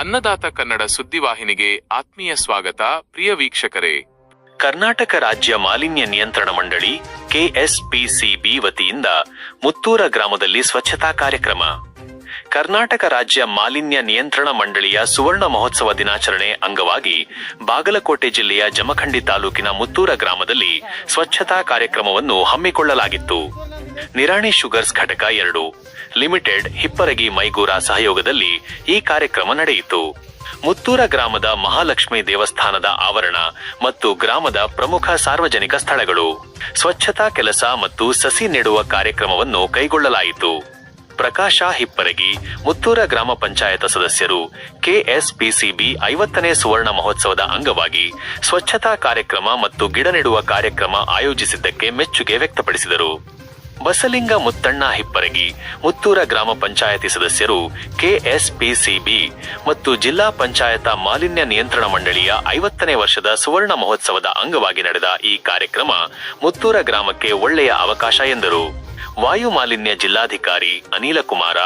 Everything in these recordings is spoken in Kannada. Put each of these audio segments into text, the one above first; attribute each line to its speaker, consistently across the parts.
Speaker 1: ಅನ್ನದಾತ ಕನ್ನಡ ಸುದ್ದಿವಾಹಿನಿಗೆ ಆತ್ಮೀಯ ಸ್ವಾಗತ, ಪ್ರಿಯ ವೀಕ್ಷಕರೇ.
Speaker 2: ಕರ್ನಾಟಕ ರಾಜ್ಯ ಮಾಲಿನ್ಯ ನಿಯಂತ್ರಣ ಮಂಡಳಿ, ಕೆಎಸ್ಪಿಸಿಬಿ ವತಿಯಿಂದ ಮುತ್ತೂರ ಗ್ರಾಮದಲ್ಲಿ ಸ್ವಚ್ಛತಾ ಕಾರ್ಯಕ್ರಮ. ಕರ್ನಾಟಕ ರಾಜ್ಯ ಮಾಲಿನ್ಯ ನಿಯಂತ್ರಣ ಮಂಡಳಿಯ ಸುವರ್ಣ ಮಹೋತ್ಸವ ದಿನಾಚರಣೆ ಅಂಗವಾಗಿ ಬಾಗಲಕೋಟೆ ಜಿಲ್ಲೆಯ ಜಮಖಂಡಿ ತಾಲೂಕಿನ ಮುತ್ತೂರ ಗ್ರಾಮದಲ್ಲಿ ಸ್ವಚ್ಛತಾ ಕಾರ್ಯಕ್ರಮವನ್ನು ಹಮ್ಮಿಕೊಳ್ಳಲಾಗಿತ್ತು. ನಿರಾಣಿ ಶುಗರ್ಸ್ ಘಟಕ ಎರಡು ಲಿಮಿಟೆಡ್ ಹಿಪ್ಪರಗಿ ಮೈಗೂರ ಸಹಯೋಗದಲ್ಲಿ ಈ ಕಾರ್ಯಕ್ರಮ ನಡೆಯಿತು. ಮುತ್ತೂರ ಗ್ರಾಮದ ಮಹಾಲಕ್ಷ್ಮಿ ದೇವಸ್ಥಾನದ ಆವರಣ ಮತ್ತು ಗ್ರಾಮದ ಪ್ರಮುಖ ಸಾರ್ವಜನಿಕ ಸ್ಥಳಗಳು. ಸ್ವಚ್ಛತಾ ಕೆಲಸ ಮತ್ತು ಸಸಿ ನೆಡುವ ಕಾರ್ಯಕ್ರಮವನ್ನು ಕೈಗೊಳ್ಳಲಾಯಿತು. ಪ್ರಕಾಶ ಹಿಪ್ಪರಗಿ, ಮುತ್ತೂರ ಗ್ರಾಮ ಪಂಚಾಯತ ಸದಸ್ಯರು ಕೆಎಸ್ಪಿಸಿಬಿ ಐವತ್ತನೇ ಸುವರ್ಣ ಮಹೋತ್ಸವದ ಅಂಗವಾಗಿ ಸ್ವಚ್ಛತಾ ಕಾರ್ಯಕ್ರಮ ಮತ್ತು ಗಿಡ ನೆಡುವ ಕಾರ್ಯಕ್ರಮ ಆಯೋಜಿಸಿದ್ದಕ್ಕೆ ಮೆಚ್ಚುಗೆ ವ್ಯಕ್ತಪಡಿಸಿದರು. ಬಸಲಿಂಗ ಮುತ್ತಣ್ಣ ಹಿಪ್ಪರಗಿ, ಮುತ್ತೂರ ಗ್ರಾಮ ಪಂಚಾಯತಿ ಸದಸ್ಯರು ಕೆಎಸ್ಪಿಸಿಬಿ ಮತ್ತು ಜಿಲ್ಲಾ ಪಂಚಾಯತ ಮಾಲಿನ್ಯ ನಿಯಂತ್ರಣ ಮಂಡಳಿಯ ಐವತ್ತನೇ ವರ್ಷದ ಸುವರ್ಣ ಮಹೋತ್ಸವದ ಅಂಗವಾಗಿ ನಡೆದ ಈ ಕಾರ್ಯಕ್ರಮ ಮುತ್ತೂರ ಗ್ರಾಮಕ್ಕೆ ಒಳ್ಳೆಯ ಅವಕಾಶ ಎಂದರು. ವಾಯು ಮಾಲಿನ್ಯ ಜಿಲ್ಲಾಧಿಕಾರಿ ಅನಿಲ ಕುಮಾರ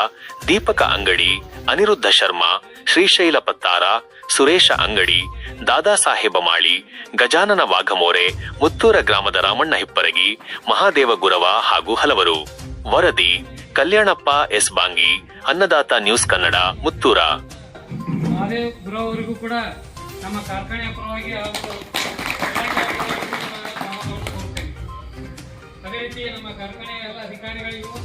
Speaker 2: ದೀಪಕ ಅಂಗಡಿ, ಅನಿರುದ್ಧ ಶರ್ಮಾ, ಶ್ರೀಶೈಲ ಪತ್ತಾರ, ಸುರೇಶ ಅಂಗಡಿ ದಾದಾ ಸಾಹೇಬ ಮಾಳಿ, ಗಜಾನನ ವಾಘಮೋರೆ, ಮುತ್ತೂರ ಗ್ರಾಮದ ರಾಮಣ್ಣ ಹಿಪ್ಪರಗಿ, ಮಹಾದೇವ ಗುರವ ಹಾಗೂ ಹಲವರು. ವರದಿ, ಕಲ್ಯಾಣಪ್ಪ ಎಸ್ ಬಾಂಗಿ, ಅನ್ನದಾತ ನ್ಯೂಸ್ ಕನ್ನಡ, ಮುತ್ತೂರ.
Speaker 3: ಅಧಿಕಾರಿಗಳು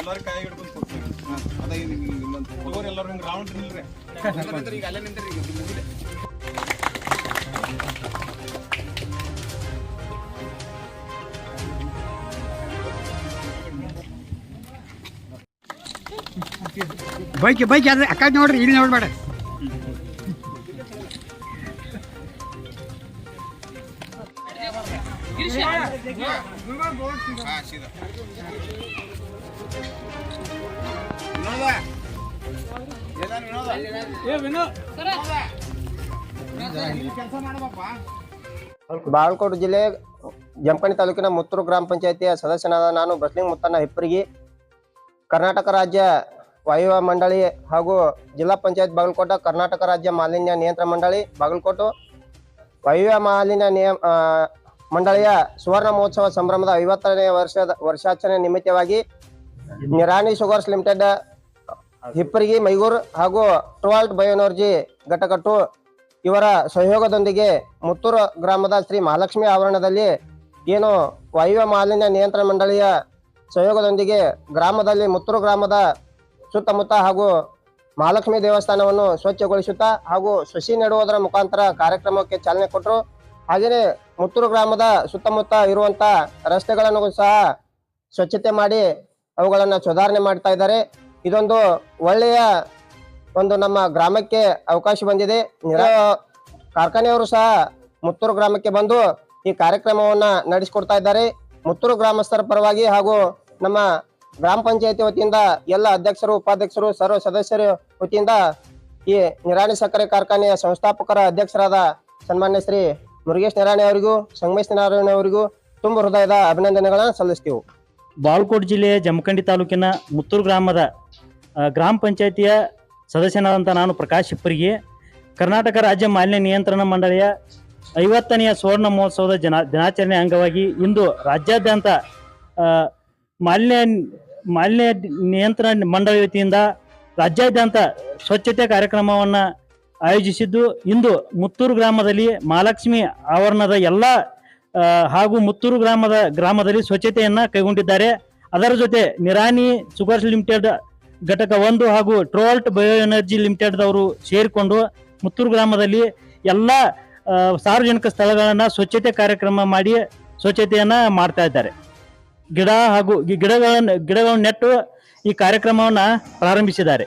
Speaker 4: ಎಲ್ಲರೂ ಕೈ ಹಿಡ್ಕೊಂಡು ಕೊಡ್ತೀವಿ. ಅದ ಇನ್ನೊಂದು ಎಲ್ಲರೂ ಹಿಂಗೆ ರೌಂಡ್ ನಿಲ್ರಿ ಈಗ ಅಲ್ಲೇ ನಿಂತ್ರಿ ಈಗ ಮುಗಿದೆ
Speaker 5: ಬೈಕ್ ಬೈಕ್ ಯಾರು ಅಕ್ಕ ನೋಡ್ರಿ ಇಲ್ಲಿ ನೋಡ್ಬೇಡ.
Speaker 6: ಬಾಗಲಕೋಟೆ ಜಿಲ್ಲೆ ಜಂಪಣಿ ತಾಲೂಕಿನ ಮುತ್ತೂರು ಗ್ರಾಮ ಪಂಚಾಯತಿಯ ಸದಸ್ಯನಾದ ನಾನು ಬಸ್ಲಿಂಗ್ ಮುತ್ತಣ್ಣ ಹೆಪ್ಪರಿಗಿ. ಕರ್ನಾಟಕ ರಾಜ್ಯ ವಾಯುವ ಮಂಡಳಿ ಹಾಗೂ ಜಿಲ್ಲಾ ಪಂಚಾಯತ್ ಬಾಗಲಕೋಟ ಕರ್ನಾಟಕ ರಾಜ್ಯ ಮಾಲಿನ್ಯ ನಿಯಂತ್ರಣ ಮಂಡಳಿ ಬಾಗಲಕೋಟು. ವಾಯುವ್ಯ ಮಾಲಿನ್ಯ ನಿಯಮ ಮಂಡಳಿಯ ಸುವರ್ಣ ಮಹೋತ್ಸವ ಸಂಭ್ರಮದ ಐವತ್ತನೇ ವರ್ಷದ ವರ್ಷಾಚರಣೆ ನಿಮಿತ್ತವಾಗಿ ನಿರಾಣಿ ಶುಗರ್ಸ್ ಲಿಮಿಟೆಡ್, ಹಿಪ್ಪರಿಗಿ, ಮೈಗೂರು ಹಾಗೂ ಟ್ರೋಲ್ಟ್ ಬಯೋನರ್ಜಿ ಘಟಕಟ್ಟು ಇವರ ಸಹಯೋಗದೊಂದಿಗೆ ಮುತ್ತೂರು ಗ್ರಾಮದ ಶ್ರೀ ಮಹಾಲಕ್ಷ್ಮಿ ಆವರಣದಲ್ಲಿ ಏನು ವಾಯುವ್ಯ ಮಾಲಿನ್ಯ ನಿಯಂತ್ರಣ ಮಂಡಳಿಯ ಸಹಯೋಗದೊಂದಿಗೆ ಗ್ರಾಮದಲ್ಲಿ ಮುತ್ತೂರು ಗ್ರಾಮದ ಸುತ್ತಮುತ್ತ ಹಾಗೂ ಮಹಾಲಕ್ಷ್ಮಿ ದೇವಸ್ಥಾನವನ್ನು ಸ್ವಚ್ಛಗೊಳಿಸುತ್ತಾ ಹಾಗೂ ಸಸಿ ನೆಡುವುದರ ಮುಖಾಂತರ ಕಾರ್ಯಕ್ರಮಕ್ಕೆ ಚಾಲನೆ ಕೊಟ್ಟರು. ಹಾಗೆಯೇ ಮುತ್ತೂರು ಗ್ರಾಮದ ಸುತ್ತಮುತ್ತ ಇರುವಂತ ರಸ್ತೆಗಳನ್ನು ಸಹ ಸ್ವಚ್ಛತೆ ಮಾಡಿ ಅವುಗಳನ್ನು ಸುಧಾರಣೆ ಮಾಡ್ತಾ ಇದ್ದಾರೆ. ಇದೊಂದು ಒಳ್ಳೆಯ ಒಂದು ನಮ್ಮ ಗ್ರಾಮಕ್ಕೆ ಅವಕಾಶ ಬಂದಿದೆ. ಕಾರ್ಖಾನೆಯವರು ಸಹ ಮುತ್ತೂರು ಗ್ರಾಮಕ್ಕೆ ಬಂದು ಈ ಕಾರ್ಯಕ್ರಮವನ್ನ ನಡೆಸಿಕೊಡ್ತಾ ಇದ್ದಾರೆ. ಮುತ್ತೂರು ಗ್ರಾಮಸ್ಥರ ಪರವಾಗಿ ಹಾಗೂ ನಮ್ಮ ಗ್ರಾಮ ಪಂಚಾಯತಿ ವತಿಯಿಂದ ಎಲ್ಲ ಅಧ್ಯಕ್ಷರು, ಉಪಾಧ್ಯಕ್ಷರು, ಸರ್ವ ಸದಸ್ಯರ ವತಿಯಿಂದ ಈ ನಿರಾಣಿ ಸಕ್ಕರೆ ಕಾರ್ಖಾನೆಯ ಸಂಸ್ಥಾಪಕರ ಅಧ್ಯಕ್ಷರಾದ ಸನ್ಮಾನ್ಯ ಶ್ರೀ ಮುರುಗೇಶ್ ನಾರಾಯಣ ಅವರಿಗೂ, ಸಂಗಮೇಶ್ ನಾರಾಯಣ ಅವರಿಗೂ ತುಂಬ ಹೃದಯದ ಅಭಿನಂದನೆಗಳನ್ನು ಸಲ್ಲಿಸ್ತೀವಿ.
Speaker 7: ಬಾಲ್ಕೋಟ್ ಜಿಲ್ಲೆಯ ಜಮಖಂಡಿ ತಾಲೂಕಿನ ಮುತ್ತೂರು ಗ್ರಾಮದ ಗ್ರಾಮ ಪಂಚಾಯತಿಯ ಸದಸ್ಯನಾದಂಥ ನಾನು ಪ್ರಕಾಶ್ ಇಪ್ಪರಿಗೆ ಕರ್ನಾಟಕ ರಾಜ್ಯ ಮಾಲಿನ್ಯ ನಿಯಂತ್ರಣ ಮಂಡಳಿಯ ಐವತ್ತನೆಯ ಸುವರ್ಣ ಮಹೋತ್ಸವದ ಜನ ದಿನಾಚರಣೆ ಅಂಗವಾಗಿ ಇಂದು ರಾಜ್ಯಾದ್ಯಂತ ಮಾಲಿನ್ಯ ಮಾಲಿನ್ಯ ನಿಯಂತ್ರಣ ಮಂಡಳಿ ವತಿಯಿಂದ ರಾಜ್ಯಾದ್ಯಂತ ಸ್ವಚ್ಛತೆ ಕಾರ್ಯಕ್ರಮವನ್ನು ಆಯೋಜಿಸಿದ್ದು ಇಂದು ಮುತ್ತೂರು ಗ್ರಾಮದಲ್ಲಿ ಮಹಾಲಕ್ಷ್ಮಿ ಆವರಣದ ಎಲ್ಲ ಹಾಗೂ ಮುತ್ತೂರು ಗ್ರಾಮದ ಗ್ರಾಮದಲ್ಲಿ ಸ್ವಚ್ಛತೆಯನ್ನು ಕೈಗೊಂಡಿದ್ದಾರೆ. ಅದರ ಜೊತೆ ನಿರಾನಿ ಸುಗರ್ಸ್ ಲಿಮಿಟೆಡ್ ಘಟಕ ಒಂದು ಹಾಗೂ ಟ್ರೋಲ್ಟ್ ಬಯೋ ಎನರ್ಜಿ ಲಿಮಿಟೆಡ್ದವರು ಸೇರಿಕೊಂಡು ಮುತ್ತೂರು ಗ್ರಾಮದಲ್ಲಿ ಎಲ್ಲ ಸಾರ್ವಜನಿಕ ಸ್ಥಳಗಳನ್ನು ಸ್ವಚ್ಛತೆ ಕಾರ್ಯಕ್ರಮ ಮಾಡಿ ಸ್ವಚ್ಛತೆಯನ್ನು ಮಾಡ್ತಾ ಇದ್ದಾರೆ. ಗಿಡ ಹಾಗೂ ಗಿಡಗಳನ್ನು ಗಿಡಗಳನ್ನು ನೆಟ್ಟು ಈ ಕಾರ್ಯಕ್ರಮವನ್ನು ಪ್ರಾರಂಭಿಸಿದ್ದಾರೆ.